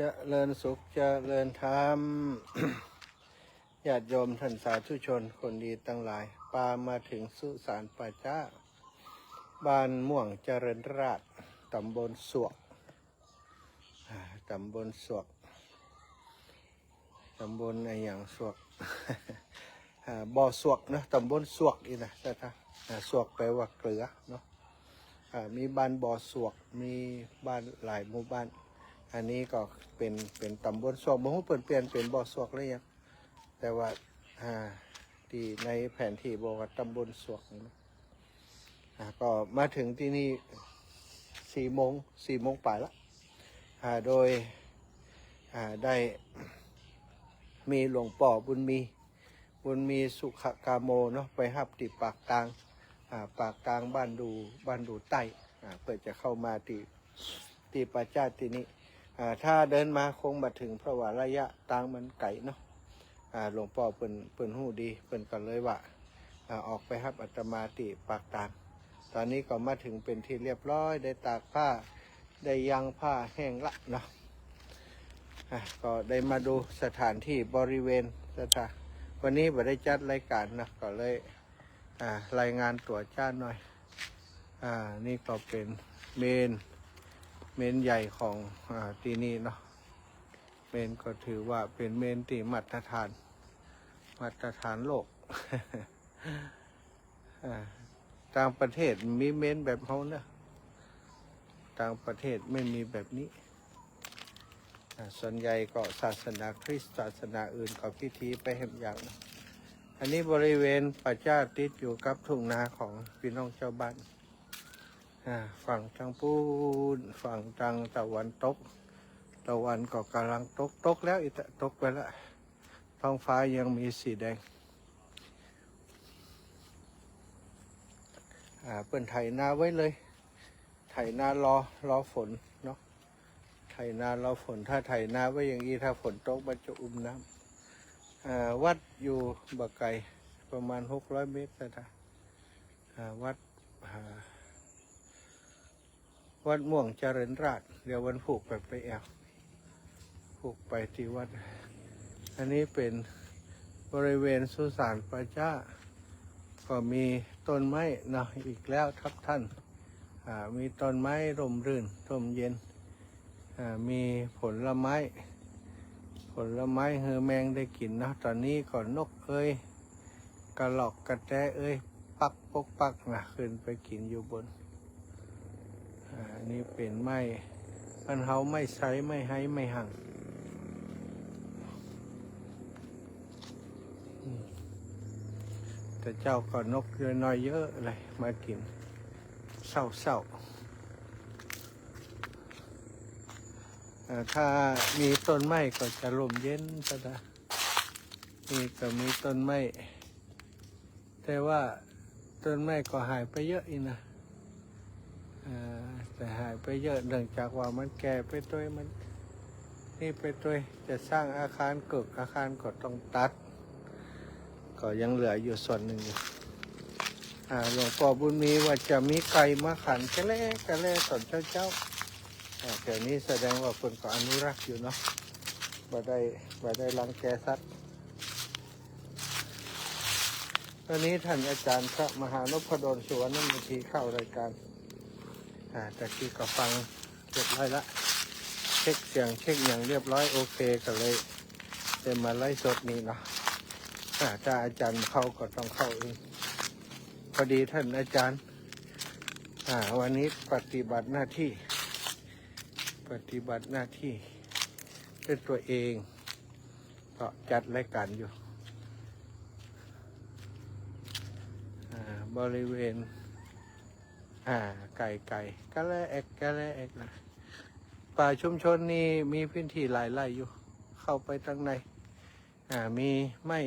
จเริญสุขจเจริญธรรมญาติโยมท่านสาธุชนคนดีตั้งหลายปามาถึงสุสานป่าจ้า บ้านม่วงเจริญราษฎร์ตำบลสวกตำบลสวกตำบลอะไรอย่างสวกบ่อสวกเนะตำบลสวกอีนะแต่ถ้าอ่าสวกแปลว่าเกลือเนาะมีบ้านบ่อสวก มีบ้านหลายหมู่บ้าน อันนี้ก็เป็นเป็นตำบลสวกบ่ฮู้เปลี่ยนเปลี่ยนเป็นบ่อสวกเลยยังแต่ว่าอ่าที่ในแผนที่บอกว่าตำบลสวกนาะอ่าก็มาถึงที่นี่สี่โมงสี่โมงป่ายละอ่าโดยอ่าได้มีหลวงป่อบุญมีบุญมีสุขกาโมเนาะไปหับติปากกลางอ่าปากกลางบ้านดูบ้านดูใต้อ่าเพื่อจะเข้ามาตีตีปาจาตินี้อ่ ถ้าเดินมาคงมาถึงเพราะว่าระยะทางมันไกลเนาะหลวงป่อเปิ่นเปิ่นหูดีเปิ่นก็เลยว่าออกไปหับอัตมาติปากกลางตอนนี้ก็มาถึงเป็นที่เรียบร้อยได้ตากผ้าได้ยังผ้าแห้งละเนาะก็ได้มาดูสถานที่บริเวณสถานวันนี้บ่ได้จัดรายการนะก็เลยรายงานตัวจ้าหน่อย อ่า นี่ก็เป็นเมน เมนใหญ่ของอที่นี่เนาะเมนก็ถือว่าเป็นเมนที่มาตรฐาน มาตรฐานโลกต่างประเทศมีเมนแบบเขาเนะต่างประเทศไม่มีแบบนี้ ส่วนใหญ่ก็ศาสนาคริสต์ศาสนาอื่นก็พิธีไปเห็นอย่างนะอันนี้บริเวณป่าจ้าติดอยู่กับทุ่งนาของพี่น้องชาวบ้าน ฝั่งทางปูนฝั่งทางตะวันตก ตะวันก็กำลังตกตกแล้วอีกตกไปแล้วท้องฟ้ายังมีสีแดงอ่าเปิ้นไถนาไว้เลย ไถนารอรอฝนเนาะไถนาราฝนถ้าไถนาไว้อย่างนี้ถ้าฝนตกมันจะอุ้มน้ำอ่าวัดอยู่บักไก่ประมาณหกร้อยเมตรนะอ่าวัดอ่า วัดม่วงเจริญราษฎร์เดี๋ยววันผูกไปไปแอวผูกไปที่วัด อันนี้เป็นบริเวณสุสานปาจ้า ก็มีต้นไม้นะอีกแล้วทับท่านมีต้นไม้ร่มรื่นร่มเย็นมีผลไม้ ผลไม้เฮอแมงได้กินนะตอนนี้ก่อนนกเอ้ยกระหลอกกระแตเอ้ย ปักปกปักนะขึ้นไปกินอยู่บน นี่เป็นไม้มันเฮาไม่ใช้ไม่ให้ไม่หังแต่เจ้าก็นกเยอะน้อยเยอะเลยมากินเศร้าเศร้าๆอ่าถ้ามีต้นไม้ก็จะลมเย็นก็ได้นี่ก็มีต้นไม้แต่ว่าต้นไม้ก็หายไปเยอะอีกนะอ่า แต่หายไปเยอะเนื่องจากว่ามันแก่ไปตัวมัน นี่ไปตัวจะสร้างอาคารเกิดอาคารก็ต้องตัด ก็ยังเหลืออยู่ส่วนหนึ่งอยู่าหลวงพ่อบุญมีว่าจะมีไก่มาขันกะเล่กะเล่ตอนเจ้าเจ้าอ่าแต่นี้แสดงว่าคนก็อนุรักษ์อยู่เนาะบ่ได้บ่ได้รังแกสัตว์ตอนนี้ท่านอาจารย์พระมหานพดลสุวรรณมุทีเข้ารายการ อ่าต่ที่ก็ฟังเรียบร้อยละเช็คเสียงเช็คอย่างเรียบร้อยโอเคก็เลยได้มาไล่สดนี้เนาะอ่าถ้าอาจารย์เข้าก็ต้องเข้าเองพอดีท่านอาจารย์อ่าวันนี้ปฏิบัติหน้าที่ ปฏิบัติหน้าที่ด้วยตัวเองก็จัดรายการอยู่อ่าบริเวณ อ่า ไก่ไก่กะแลเอกกะแลเอกนะ ป่าชุมชนนี่มีพื้นที่หลายไร่อยู่ เข้าไปทางใน อ่า มีไม้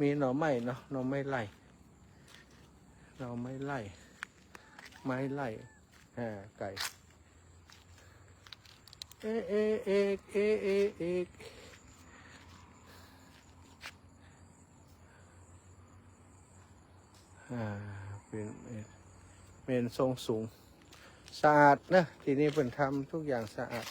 มีหน่อไม้เนาะ หน่อไม้ไร่หน่อไม้ไร่ ไม้ไร่ อ่า ไก่ เอเอเอกเอเอเอกอ่า เป็นเป็น เมนทรงสูง สะอาดนะทีนี้เพิ่นทำทุกอย่างสะอาด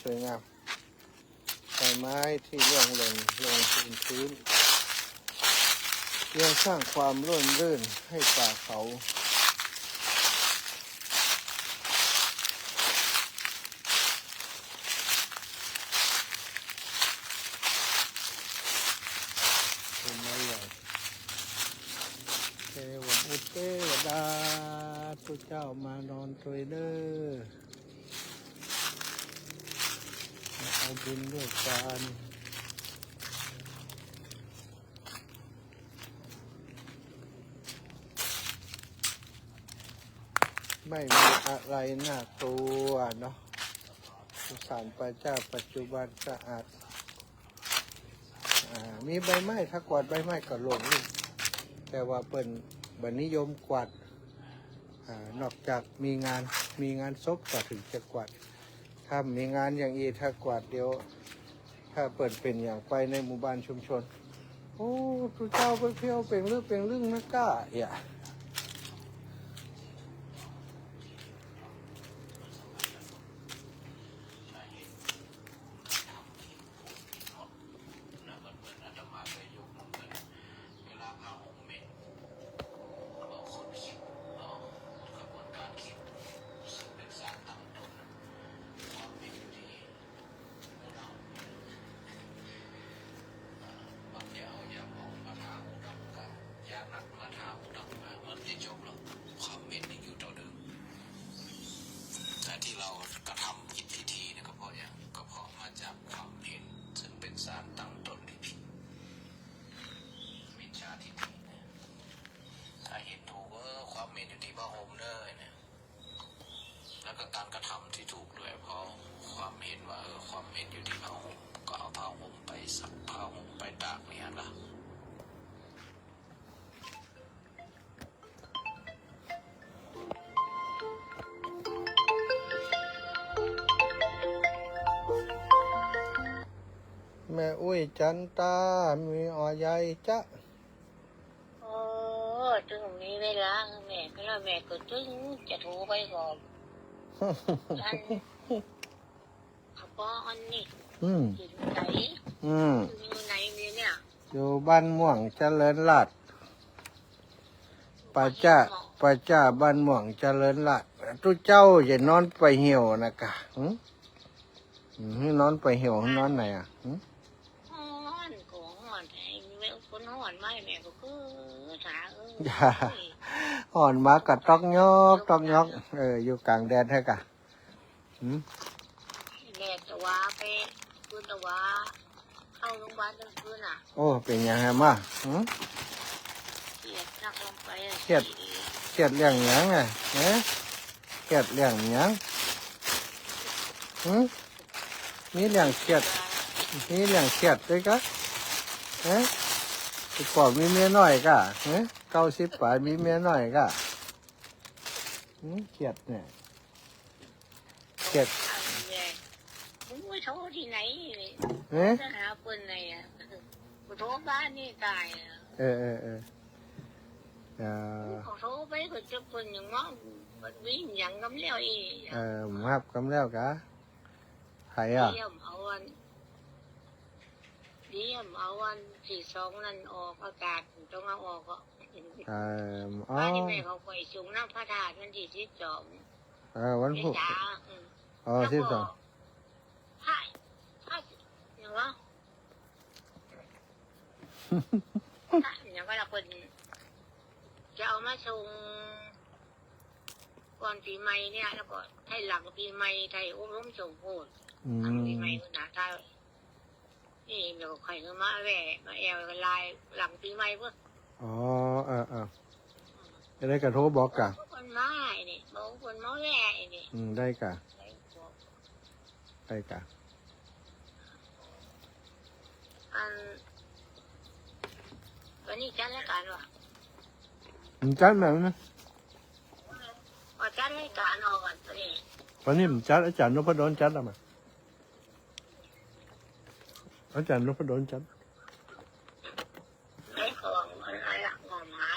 สวยงามใบไม้ที่ร่วงหล่นลงพื้นพื้นยังสร้างความร่นรื่นให้ป่าเขาเป็นไม้ใหญ่เทวบุตรเทวดาทุกเจ้ามานอนตวยเด้อ เอาบุญด้วยกันไม่มีอะไรน่ากลัวเนาะสุสานพระเจ้าปัจจุบันสะอาดมีใบไม้ถ้ากวาดใบไม้ก็หลงนี่แต่ว่าเปิ่นบันนิยมกวาดอนอกจากมีงานมีงานศพก็ถึงจะกวาด ถ้ามีงานอย่างอีถ้ากวาดเดียว ถ้าเปิดเป็นอย่างไปในหมู่บ้านชุมชน โอ้พระเจ้าไปเพียวเป็นเรื่องเป็นเรื่องนะก้าอย่า แต่ที่เรากระทำผิดพิธีเนี่ยก็เพราะอย่างก็เพราะมาจากความเห็นซึ่งเป็นสารตั้งต้นที่ผิดมิจฉาทิฏฐิเนี่ยถ้าเห็นถูกเออความเห็นอยู่ที่พระห่มเนอเนี่ย แล้วก็การกระทำที่ถูกด้วยเพราะความเห็นว่าเออความเห็นอยู่ที่พระห่มก็เอาผ้าห่มไปสักผ้าห่มไปตากเนี่ยนะแม่อุ้ยจันตา มีออใหญ่จ๊ะโอ้ถึงมีเวลาแม่ก็แล้วแม่ก็ถึงจะโทรไปบอกอัน เขาบอกอันนี้อืมอยู่ไหนอืมอยู่ไหนเนี่ยอยู่บ้านม่วงเจริญรัตน์ป้าจ้าป้าจ้าบ้านม่วงเจริญรัตน์ทุกเจ้าอย่านอนไปเหี่ยวนะกะหึอืมนอนไปเหี่ยวนอนไหนอะหึฮ้อนก็ฮ้อนไอ้แม่คนฮ้อนไหมแม่ก็คือถาเออ อย่าอ่อนมากัดตอกยอกตอกยอก เออ อยู่กลางแดนเท่ากะหืมแม่ตะวาไปคืนตะวาเข้าโรงพยาบาลทั้งคืนอะ โอ้ เป็นยังไงมาหืมเครียดนักลงไปอะเครียดเครียดเรื่องหยังไงเอ๊ะเครียดเรื่องหยังหืมมีเรื่องเครียดมีเรื่องเครียดด้วยกะเอ๊ะที่ก่อนมีเมียน้อยกะเอ๊ะ เก้าสิบปลายมีเมียน้อยกะหืมเครียดเนี่ยเครียดเอาแม่มึงไปโทรที่ไหนเอ๊ะจะหาคนไหนอะกูโทรบ้านนี่ตายอะเออเออเออเออเขาโทรไปก็จะเป็นอย่างว่ามันวิ่งอย่างกำเลี้ยวอีเออมาบกำแล้วกะใครอะเยี่ยมเอาวันเยี่ยมเอาวันสี่สองนั่นออกอากาศต้องเอาออกก็ เอออ๋อบ้านที่แม่เขาไปสูงน้ำพระธาตุมันที่ที่สองเออวันไม่พุธจ้าอืมอ๋อที่สองใช่ใช่อย่างว่าอย่างว่าเราคนจะเอามาส่งก่อนปีใหม่เนี่ย แล้วก็ให้หลังปีใหม่ไทยอบรมส่งโพธิอืหลังมปีใหม่คุณนาถ้านี่เดี๋ยวใครก็มาแหวะมาแอวกันลายหลังปีใหม่เพื่อ อ๋อเออเออจะได้กระโทรบอกกะคนมาไอ้นี่บอกคนมาแหวะไอ้นี่อืมได้กะได้กะอันวันนี้จัดรายการวะมันจัดแบบนั้นว่าจัดรายการออกกันนี้วันนี้มันจัดอาจารย์นพดลจัดอะมาอาจารย์นพดลจัด ไอ้ของอะไรละงอมหมา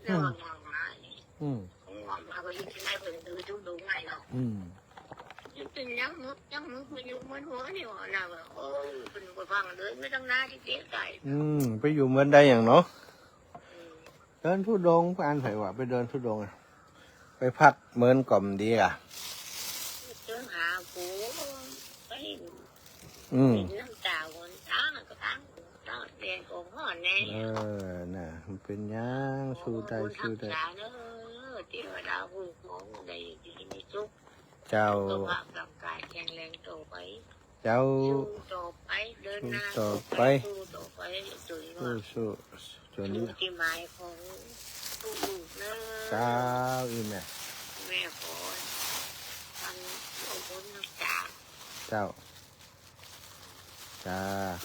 เรื่ องงอมหมานี่อืมงอมหมาก็ยิ่งที่ไหนเพิ่งดูดูดูง่ายเนาะอืมยิ่งไปเป็นยังมึกยังมึกมาอยู่มันหัวนี่หว่าน่ะว่าโอ้ยเป็นคนฟังเลยไม่ต้องหน้าที่เจ๊ไก่อืมไปอยู่เมืองใดอย่างเนาะเดินทุดงค์ไปอ่านไผว่าไปเดินทุดงค์อะไปพักเมินกล่อมดีอะเจอหาปูไปอืม เออ น่ะ มันเป็นหยังสู้ได้สู้ได้ทำสาเนอะที่ว่าดาวหุ่นของได้ดีในสุขเจ้าสุขภาพร่างกายแข็งแรงต่อไป เจ้าสู้ต่อไปเดินหน้าต่อไปสู้ต่อไปจนสู้ว่าสู้จนถึงที่หมายของลูกๆเนอะเจ้าอีแม่แม่ขอทำเอาบุญรักษาเจ้าจ้า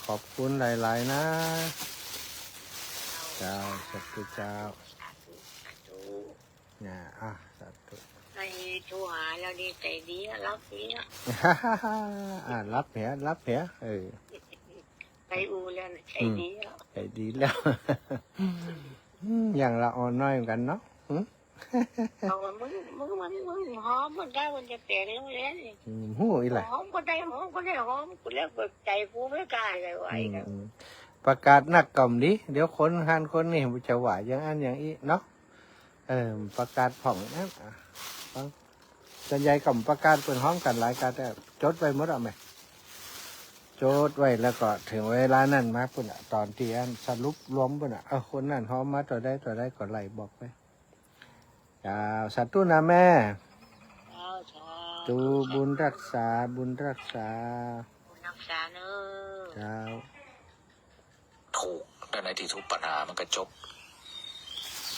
ขอบคุณหลาย ๆ นะ เจ้าสัตว์เจ้าสาธุสาธุเนี่ยอะสาธุในโทรหาเราดีใจดีรับดีอะอ่ารับเหรอรับเหรอเออไปอูแล้วน่ะใจดีอะใจดีแล้วอืมอย่างละอ่อนน้อยเหมือนกันเนาะหึเอาว่ามึงมึงมึงมึงหอมมันได้มันจะแตกแล้วแล้วนี่อืมหูอีหละหอมก็ได้หอมก็ได้หอมกูแล้วเปิดใจกูไม่กล้าเลยไหวอืมกันอืม ประกาศนักกล่อมดิเดี๋ยวคนหันคนนี่จะหวายอย่างอันอย่างอีเนาะเออประกาศผ่องนะอะฟังส่วนใหญ่กล่อมประกาศเป็นห้องกันหลายการแต่จดไว้หมดอะไหมจดไว้แล้วก็ถึงเวลานั้นมาปุ่นอะตอนที่อันสรุปรวมปุ่นอะเอาคนนั้นหอมมาตัวได้ตัวได้ก็ไล่บอกไปจ้าสัตว์ตุนะแม่เอาชาตูบุญรักษาบุญรักษาบุญรักษาเนอะเจ้า ถูกแต่ในที่ทุกปัญหามันก็จบ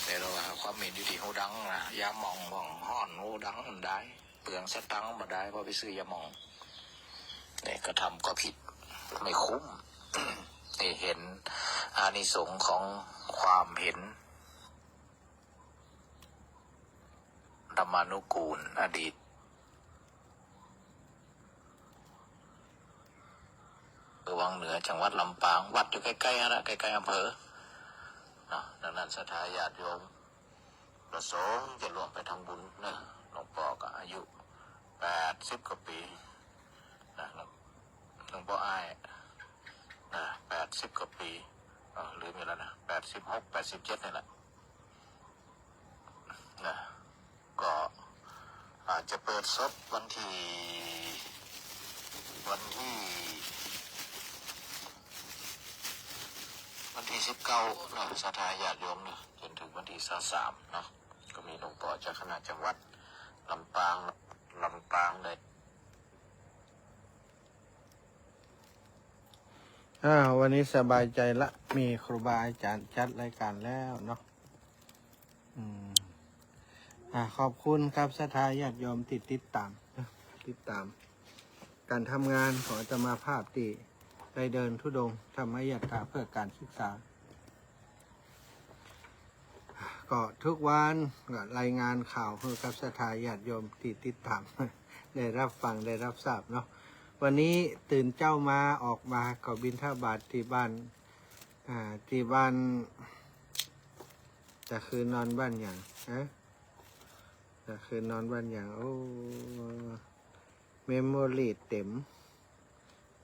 แต่เราความเห็นอยู่ที่หูดังนะยาหมองหมองห่อนหูดังมันได้ เปลืองสตังค์มาได้เพราะไปซื้อยาหมองเนี่ยก็ทำก็ผิดไม่คุ้มนี่เห็นอานิสงส์ของความเห็นธรรมานุกูลอดีต วังเหนือจังหวัดลำปาง วัดอยู่ใกล้ๆนะใกล้ๆอำเภอเนาะดังนั้นศรัทธาญาติโยมประสงค์จะร่วมไปทำบุญนะหลวงพ่อก็อายุแปดสิบกว่าปีนะหลวงหลวงพ่ออ้ายนะแปดสิบกว่าปีเออลืมไปแล้วนะแปดสิบหกแปดสิบเจ็ดนี่แหละนะก็อาจจะเปิดซบวันที่วันที่ วัน ที่สิบเก้าเนาะสถาญาติโยมเนาะจนถึงวันที่สสามเนาะก็มีหลวงพ่อจากคณะจังหวัดลำปางลำปางเลยอ่าวันนี้สบายใจละ มีครูบาอาจารย์จัดรายการแล้วเนาะอืมอ่าขอบคุณครับสถาญาติโยมติดติดตาม ติดตาม การทำงานของอามาภาพตี ได้เดินทุดงธรรมยตราเพื่อการศึกษา ก็ทุกวันก็รายงานข่าวให้กับสถาญาติโยมติดติดตาม ได้รับฟังได้รับทราบเนาะวันนี้ตื่นเจ้ามาออกมาก็บินท่าบาทที่บ้านอ่าที่บ้านจะคืนนอนบ้านอย่างฮะจะคืนนอนบ้านอย่างโอ้เมมโมรีเต็ม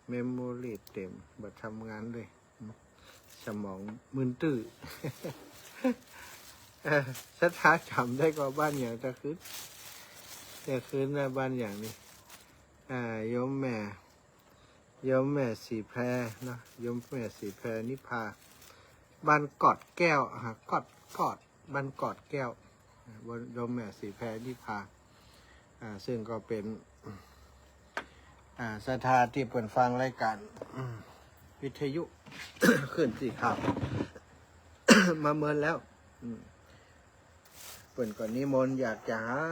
เมมโมรีเต็มบัดทำงานเลย สมองมึนตื้อเอ่อสถาจำได้ก็บ้านอย่างจะคืนจะคืนนะบ้านอย่างนี้อ่ายมแม่ยมแม่สีแพรนะยมแม่สีแพรนิพาบ้านกอดแก้วฮะกอดกอดบ้านกอดแก้วบนยมแม่สีแพรนิพาอ่าซึ่งก็เป็น อ่าสถาที่เปิดฟังรายการวิทยุ ขึ้นสี่ขาว มาเมินแล้วเปิ่นก่อนนิมนต์อยากจะหั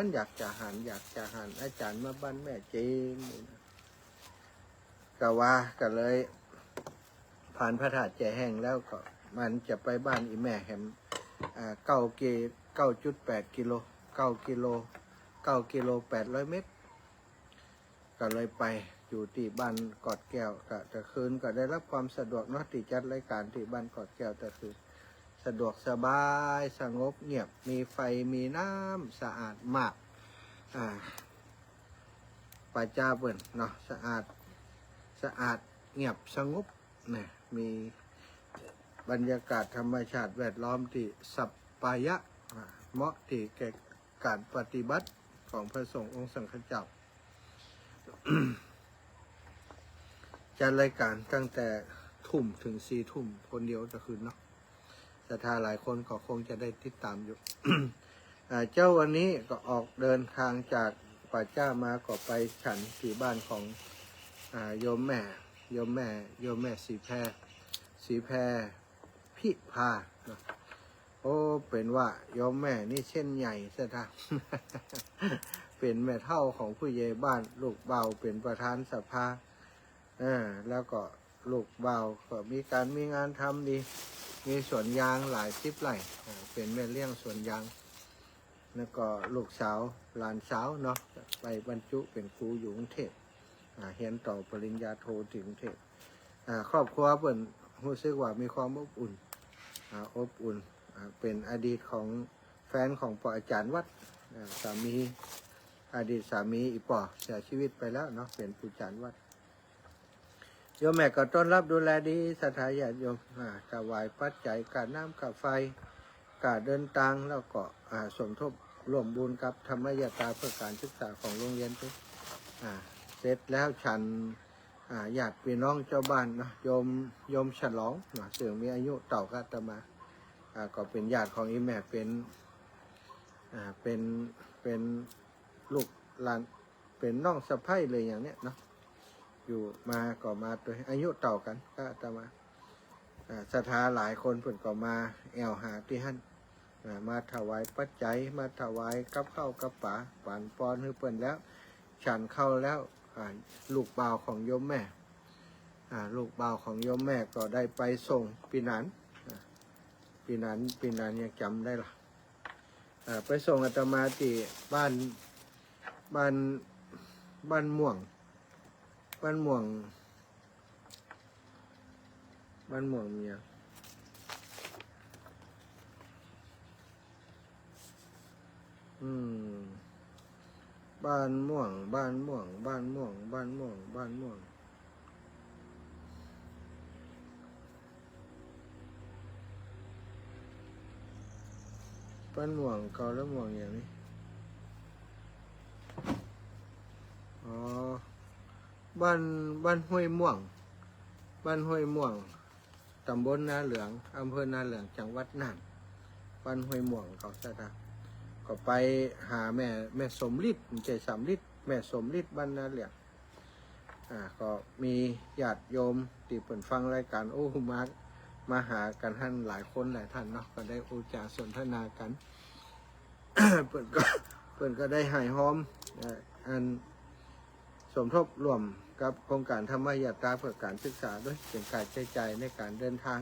นอยากจะหันอยากจะหันอาจารย์มาบ้านแม่เจนนี่นะก็ว่าก็เลย ผ่านพระธาตุแจแห้งแล้วก็ มันจะไปบ้านอีแม่แฮมอ่าเก้าเกเก้าจุดแปดกิโลเก้ากิโลเก้ากิโลแปดร้อยเมตร ก็เลยไปอยู่ที่บ้านกอดแก้วก็แต่คืนก็ได้รับความสะดวกเนาะที่จัดรายการที่บ้านกอดแก้วแต่คือ สะดวกสบายสงบเงียบมีไฟมีน้ำสะอาดมากอ่าป่าจ้าเปิ่นเนาะสะอาดสะอาดเงียบสงบเนี่ยมีบรรยากาศธรรมชาติแวดล้อมที่สัปปายะเหมาะที่แก่การปฏิบัติของพระสงฆ์องค์สังฆเจ้า จัดรายการตั้งแต่ทุ่มถึงสี่ทุ่มคนเดียวจะคืนเนาะศรัทธาหลายคนก็คงจะได้ติดตามอยู่เจ้าวันนี้ก็ออกเดินทางจากป่าจ้ามาก็ไปฉันที่บ้านของอโยมแม่ โยมแม่ โยมแม่สีแพรสีแพรพิพาเนาะโอ้ เป็นว่าโยมแม่นี่เช่นใหญ่ซะท่า เป็นแม่เท่าของผู้ใหญ่บ้านลูกเบาเป็นประธานสภาเออแล้วก็ลูกเบาก็มีการมีงานทำดี มีสวนยางหลายสิบไร่อ่าเป็นแม่เลี้ยงสวนยาง แล้วก็ลูกสาวหลานสาวเนาะไปบรรจุเป็นครูอยู่กรุงเทพอ่าเรียนต่อปริญญาโทถึงกรุงเทพอ่าครอบครัวเปิ่นรู้สึกว่ามีความอบอุ่นอ่าอบอุ่นอ่าเป็นอดีตของแฟนของปออาจารย์วัดอ่าสามี อดีตสามีอีปอเสียชีวิตไปแล้วเนาะเป็นผู้จารย์วัดโยมแม่ก็ต้อนรับดูแลดีสถาญาติโยมอ่าถวายปัจจัยการน้ำกับไฟการเดินทางแล้วก็อ่าสมทบร่วมบุญกับธรรมยตาเพื่อการศึกษาของโรงเรียนทุกอ่าเสร็จแล้วฉันอ่าญาติพี่น้องเจ้าบ้านเนาะโยมโยมฉลองเนาะซึ่งมีอายุเต่ากัตมาก็เป็นญาติของอีแม่เป็นอ่าเป็นเป็น ลูกหลานเป็นน้องสะใภ้เลยอย่างเนี้ยเนาะอยู่มาก็มาตัวอายุเต่ากันก็อามาศรัทธาหลายคนเพิ่นก็มาแอวหาที่หั่นมาถวายปัจจัยมาถวายกับข้าวกับป๋าป่านปอนให้เพิ่นแล้ว ฉันเข้าแล้วลูกบ่าวของโยมแม่ลูกบ่าวของโยมแม่ก็ได้ไปส่งปีนันปีนันปีนันยังจำได้ล่ะอ่าไปส่งอาตมาที่บ้าน บ้านบ้านม่วง บ้านม่วง บ้านม่วงเมียอืม บ้านม่วง บ้านม่วง บ้านม่วง บ้านม่วง บ้านม่วงบ้านม่วงเกาแล้วม่วงอย่างนี้ อ๋อ บ้านบ้านห้วยม่วง บ้านห้วยม่วง ตำบลนาเหลือง อำเภอนาเหลือง จังหวัดน่าน บ้านห้วยม่วงเขาซะนะก็ไปหาแม่แม่สมฤทธิ์ใจสามฤทธิ์แม่สมฤทธิ์บ้านนาเหลือง อ่า ก็มีญาติโยมที่เปิดฟังรายการโอ้มาร์คมาหากันท่านหลายคนหลายท่านเนาะ ก็ได้โอจาสนทนากัน เปิ่นก็เปิ่นก็ได้หายหอมอัน สมทบรวมกับโครงการธรรมยาตราเพื่อการศึกษาด้วยเป็นการใช้จ่ายในการเดินทาง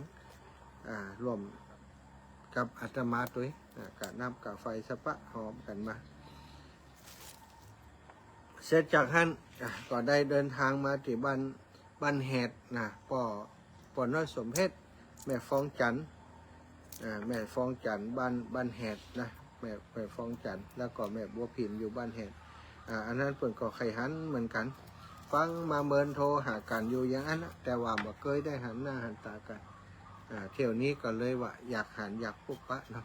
รวมกับอาตมาด้วยอ่ากับน้ำกับไฟสะปะหอมกันมา เสร็จจากนั้นอะก็ได้เดินทางมาที่บ้านบ้านแหดนะป่อป่อน้อยสมเพชรแม่ฟองจันแม่ฟองจันบ้านบ้านแหดนะแม่แม่ฟองจันแล้วก็แม่บัวพิมพ์อยู่บ้านแหด อ่าอันนั้นเปิ่นก็ไขหันเหมือนกัน ฟังมาเมินโทรหากันอยู่อย่างนั้นนะแต่ว่าบ่เคยได้หันหน้าหันตากันอ่าเที่ยวนี้ก็เลยว่าอยากหันอยากพบปะเนาะ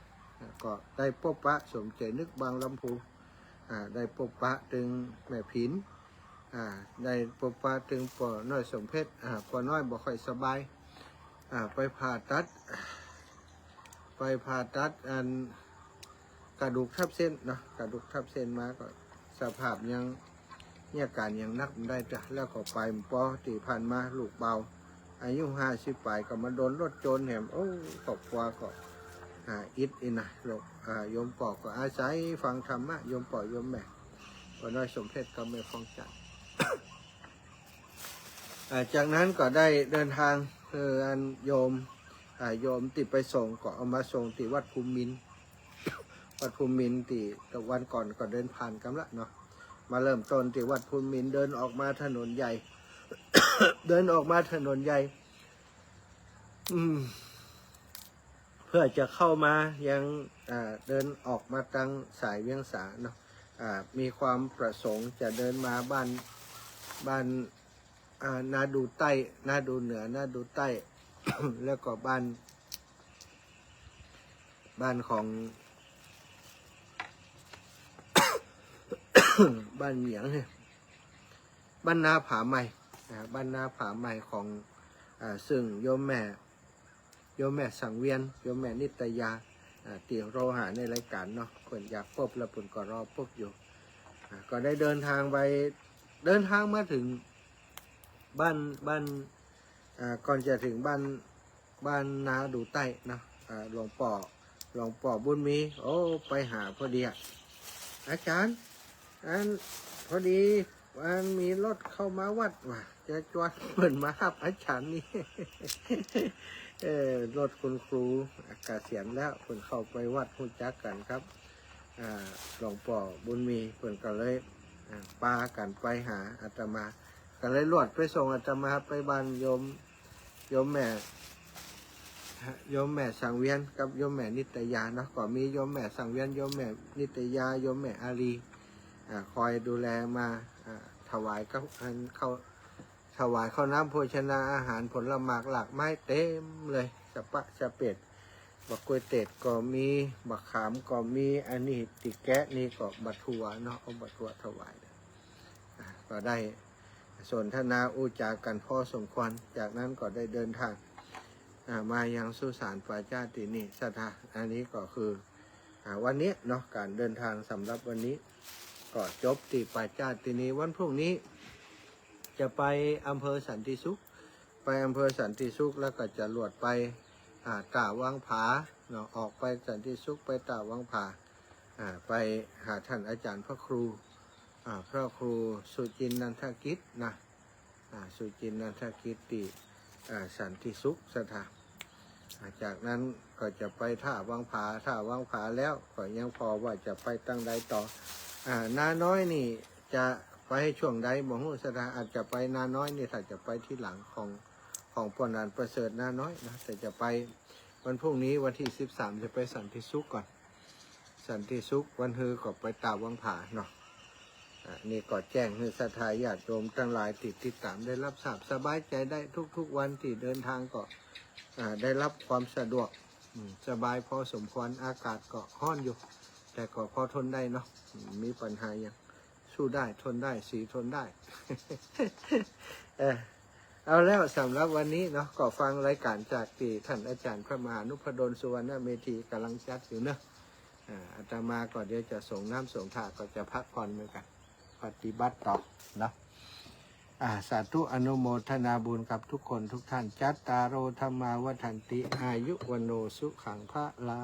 ก็ได้พบปะสมใจนึกบางลำพูอ่าได้พบปะถึงแม่ผินอ่าได้พบปะถึงปอน้อยสมเพชรอ่าปอน้อยบ่ค่อยสบายอ่าไปผ่าตัด ไปผ่าตัดอันกระดูกทับเส้นเนาะกระดูกทับเส้นมาก็ส ภาพยังเนี่ยการยังนักบ่ได้จ้ะแล้วก็ไปปอตีผ่านมาลูกเบา อายุห้าสิบปลายก็มาโดนรถโจรแหมโอ้ตกว่าก็อ่าอิดอินนะลูกอ่าโยมปอกก็อาศัยฟังธรรมะโยมปอกโยมแม่ก็น้อยสมเพชก็ไม่ฟ้องจัดจากนั้นก็ได้เดินทางเอออันโยมอ่าโยมติดไปส่งก็เอามาส่งที่วัดภูมินทร์ วัดภูมินทร์ที่ตะวันก่อนก็เดินผ่านกันละเนาะมาเริ่มต้นที่วัดภูมินต์เดินออกมาถนนใหญ่ เดินออกมาถนนใหญ่ อืม เพื่อจะเข้ามายังเดินออกมาทางสายเวียงสาเนาะมีความประสงค์จะเดินมาบ้านบ้านานาดูใต้นาดูเหนือนาดูใต้ แล้วก็บ้าน บ้านของ บ้านเหมียงเนี่ยบ้านนาผาใหม่นะบ้านนาผาใหม่ของอซึ่งโยมแม่โยมแม่สังเวียนโยมแม่นิตยาเตียงรหาในรายการเนาะคนอยากพบแล้วผลก็รอพบอยู่อ่าก็ได้เดินทางไปเดินทางมาถึงบ้านบ้านก่อนจะถึงบ้านบ้านนาดูใต้เนาะหลวงป่อหลวงป่อบุญมี โอ้ ไปหาพอดีอาจารย์ อันพอดีอันมีรถเข้ามาวัดว่ะ จะจวนเปิดมาครับอาจารย์นี่เออรถคุณครูอากาศเสียนแล้วเพิ่นเข้าไปวัดหูจักกันครับอ่าหลวงป่อบุญมีเพิ่นก็เลยอ่าปากันไปหาอาตมา ก็เลยรวดไปส่งอาตมาไปบ้านโยมโยมแม่โยมแม่สังเวียนกับโยมแม่นิตยาเนาะก็มีโยมแม่สังเวียนโยมแม่นิตยาโยมแม่อารี คอยดูแลมาถวายก็เขาถวายข้าวน้ำโภชนาอาหารผลหมากหลากไม้เต็มเลยสะปะสะเป็ดบักกล้วยเต็ดก็มีบักขามก็มีอันนี้ติแกะนี่ก็บัตทัวเนาะเอาบัตทัวถวายก็ได้สนทนาอูจากันพ่อสมควร จากนั้นก็ได้เดินทางอ่ามายังสุสานป่าจาตินี่สถาอันนี้ก็คืออวันนี้เนาะการเดินทางสำหรับวันนี้ ก็จบที่ป่าจาตินีวันพรุ่งนี้ จะไปอำเภอสันติสุข ไปอำเภอสันติสุขแล้วก็จะลวดไปอ่าตาวังผาเนาะออกไปสันติสุขไปตาวังผาไปหาท่านอาจารย์พระครูพระครูสุจินนันทกิจนะสุจินนันทกิจติสันติสุขสถานอ่าจากนั้นก็จะไปท่าวังผาท่าวังผาแล้วก็ยังพอว่าจะไปตั้งใดต่อ อ่านาน้อยนี่จะไปช่วงใดบ่ฮู้สถานอาจจะไปนาน้อยนี่ถ้าจะไปที่หลังของของปอนานประเสริฐนาน้อยนะแต่จะไปวันพรุ่งนี้วันที่สิบสามจะไปสันติสุขก่อน สันติสุขวันฮือก็ไปตาวังผาเนาะอ่านี่ก็แจ้งให้ศรัทธาญาติโยมทั้งหลายติดติดตามได้รับทราบสบายใจได้ทุกๆวันที่เดินทางก็อ่าได้รับความสะดวกสบายพอสมควรอากาศก็ห้อนอยู่ แต่ก็พอทนได้เนาะมีปัญหายังสู้ได้ทนได้สีทนได้ เออเอาแล้วสำหรับวันนี้เนาะก็ฟังรายการจากที่ท่านอาจารย์พระมหานุพดลสุวรรณเมธีกำลังจัดอยู่เนอะอ่าตมาก็เดี๋ยวจะส่งน้ำส่งท่าก็จะพักผ่อนเหมือนกันปฏิบัติต่อนะอ่าสาธุอนุโมทนาบุญกับทุกคนทุกท่าน จัตตารโอธรรมาวัฏันติ อายุวันโนสุขังพระลา